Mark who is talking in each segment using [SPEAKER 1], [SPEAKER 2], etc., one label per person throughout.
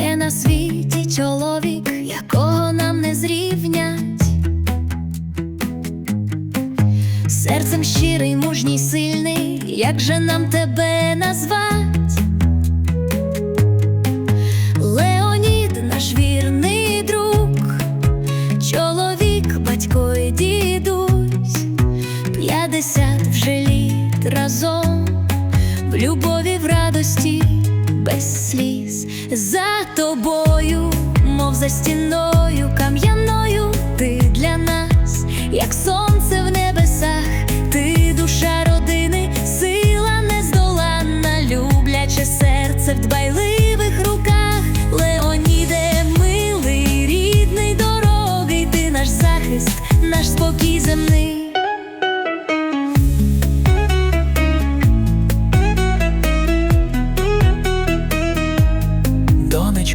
[SPEAKER 1] на світі чоловік, якого нам не зрівнять. Серцем щирий, мужній, сильний, як же нам тебе назвать? Леонід, наш вірний друг, чоловік, батько і дідусь, п'ятдесят вже літ разом, в любові, в радості, без сліз, за тобою, мов за стіною кам'яною, ти для нас, як сонце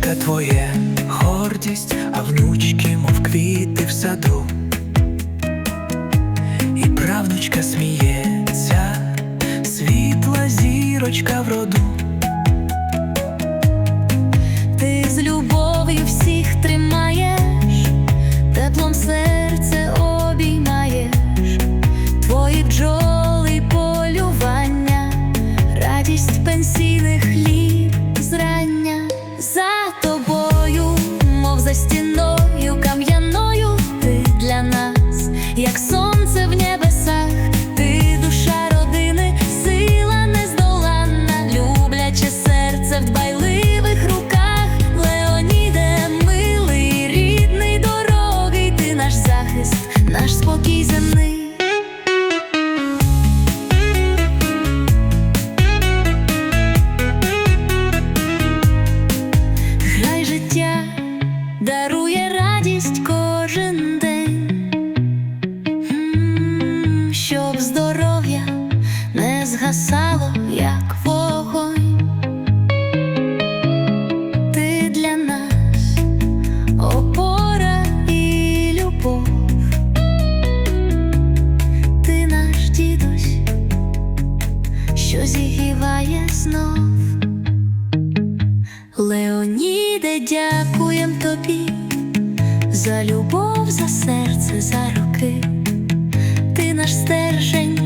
[SPEAKER 2] Донечка твоє гордість, а внучки, мов квіти в саду. І правнучка сміється, світла зірочка в роду.
[SPEAKER 1] Як сонце в небесах, ти душа родини, сила нездоланна, любляче серце в дбайливих руках, Леоніде, милий, рідний, дорогий, ти наш захист, наш спокій земний. Згасало, як вогонь. Ти для нас опора і любов, ти наш дідусь, що зігріває знов. Леоніде, дякуєм тобі за любов, за серце, за роки. Ти наш стержень